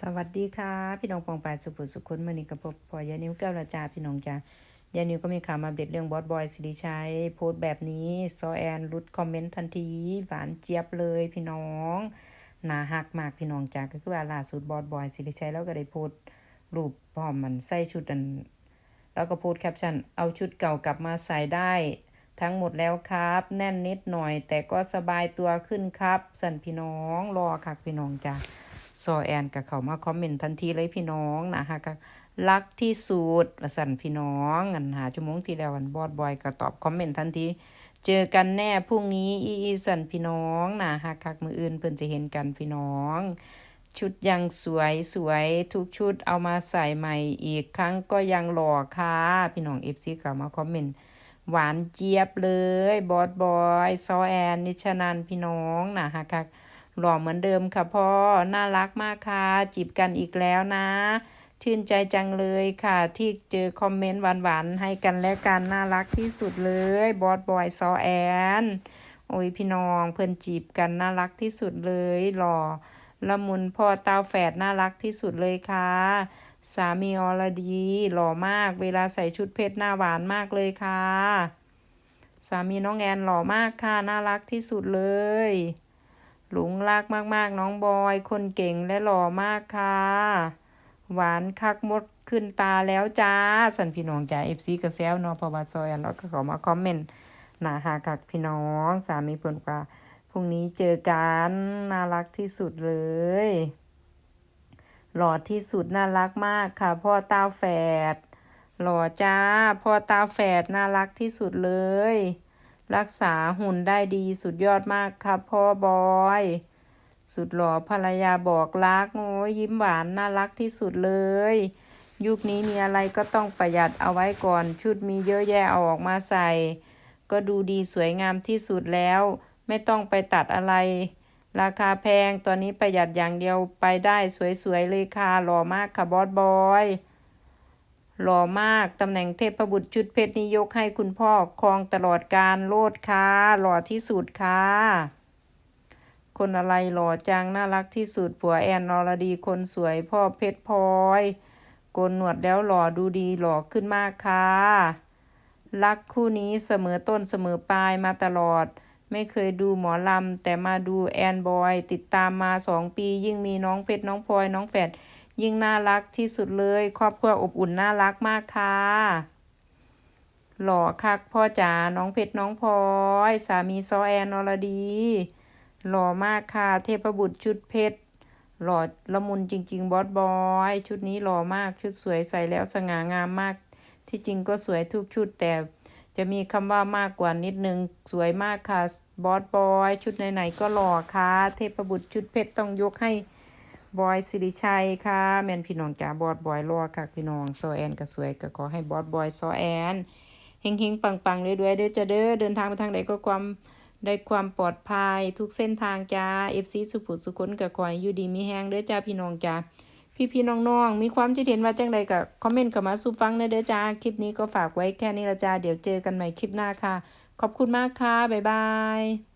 สวัสดีค่ะ พี่น้องปองปายสุภุสุคนมือนี้กับพบพอยานิวแก้วละจาพี่น้องจ้ายานิวก็มีข่าวมาเด็ดเรื่องบอสบอยสิริชัยโพสต์แบบนี้ซอแอนรุดคอมเมนต์ทันที หวานเจี๊ยบเลยพี่น้องหนาหักมากพี่น้องจ้าก็คือว่าล่าสุดบอสบอยสิริชัยแล้วก็ได้โพสต์รูปพร้อมมันใส่ชุดอัน แล้วก็โพสต์แคปชั่นเอาชุดเก่ากลับมาใส่ได้ทั้งหมดแล้วครับ แน่นนิดหน่อย แต่ก็สบายตัวขึ้นครับ สั่นพี่น้องรอค่ะพี่น้องจ้า ซอแอนกับเขามาคอมเมนต์ทันทีเลยพี่น้องนะฮะก็รักที่สุดละสันพี่น้องอันหาชั่วโมงที่แล้วอันบอดบอยก็ตอบคอมเมนต์ทันทีเจอกันแน่พรุ่งนี้อีอีสันพี่น้องนะฮะคักมืออื่นเพิ่นจะเห็นกันพี่น้อง ชุดยังสวยสวยทุกชุดเอามาใส่ใหม่อีกครั้งก็ยังหล่อค่ะพี่น้องเอฟซีก็มาคอมเมนต์หวานเจี๊ยบเลยบอสบอยซอแอนนิชนันพี่น้องนะฮะคัก หล่อเหมือนเดิมค่ะพ่อ น่ารักมากค่ะ จีบกันอีกแล้วนะ ชื่นใจจังเลยค่ะ ที่เจอคอมเมนต์หวานๆ ให้กันและกันน่ารักที่สุดเลย บอสบอยซอแอน โอ้ยพี่น้องเพื่อนจีบกันน่ารักที่สุดเลย หล่อละมุนพ่อเต้าแฝดน่ารักที่สุดเลยค่ะ สามีอรดี หล่อมาก เวลาใส่ชุดเพชรหน้าหวานมากเลยค่ะ สามีน้องแอนหล่อมากค่ะ น่ารักที่สุดเลย หลงรักมากๆ น้องบอย คนเก่งและหล่อมากค่ะ หวานคักมดขึ้นตาแล้วจ้า สันพี่น้องจ้าเอฟซีกระแซวเนาะพราะว่าซอยอันแล้วก็ขามาคอมเมนต์หนาหาคักพี่น้อง สามีเพิ่นว่าพรุ่งนี้เจอกัน น่ารักที่สุดเลย หล่อที่สุดน่ารักมากค่ะ พ่อตาแฝดหล่อจ้า พ่อตาแฝดน่ารักที่สุดเลย รักษาหุ่นได้ดีสุดยอดมากครับพ่อบอย สุดหล่อภรรยาบอกรักโอ้ยยิ้มหวานน่ารักที่สุดเลย ยุคนี้มีอะไรก็ต้องประหยัดเอาไว้ก่อน ชุดมีเยอะแยะเอาออกมาใส่ ก็ดูดีสวยงามที่สุดแล้ว ไม่ต้องไปตัดอะไร ราคาแพงตอนนี้ประหยัดอย่างเดียวไปได้สวยๆเลยค่ะหล่อมากค่ะบอสบอย หล่อมาก ตำแหน่งเทพบุตรชุดเพชรนิยกให้คุณพ่อครองตลอดการโลดค่ะหล่อที่สุดค่ะ คนอะไรหล่อจังน่ารักที่สุดผัวแอนนอรดีคนสวยพ่อเพชรพลอยโกนหนวดแล้วหล่อดูดีหล่อขึ้นมากค่ะ รักคู่นี้เสมอต้นเสมอปลายมาตลอด ไม่เคยดูหมอลำแต่มาดูแอนบอย ติดตามมาสองปียิ่งมีน้องเพชรน้องพลอยน้องแฝด ยิ่งน่ารักที่สุดเลย ครอบครัวอบอุ่นน่ารักมากค่ะ หล่อคักพ่อจ๋าน้องเพชรน้องพลอยสามีซอแอนอรดี หล่อมากค่ะ เทพบุตรชุดเพชรหล่อละมุนจริง ๆ บอสบอย ชุดนี้หล่อมากชุดสวยใส่แล้วสง่างามมาก ที่จริงก็สวยทุกชุดแต่จะมีคำว่ามากกว่านิดนึง สวยมากค่ะ บอสบอย ชุดไหนๆก็หล่อค่ะ เทพบุตรชุดเพชรต้องยกให้ บอยสิริชัยค่ะ แม่นพี่น้องจ๋าบอสบอยรอค่ะพี่น้องซอแอนก็สวยก็ขอให้บอสบอยซอแอนเฮงๆปังๆเรื่อยๆเด้อจะเด้อเดินทางไปทางใดก็ความได้ความปลอดภัยทุกเส้นทางจ้า FC สุผุสุคนก็ขอให้อยู่ดีมีแฮงเด้อจ้าพี่น้องจ้าพี่ๆน้องๆมีความคิดเห็นว่าจังใดก็คอมเมนต์เข้ามาสู่ฟังเด้อจ้าคลิปนี้ก็ฝากไว้แค่นี้ละจ้าเดี๋ยวเจอกันใหม่คลิปหน้าค่ะ ขอบคุณมากค่ะบ๊ายบาย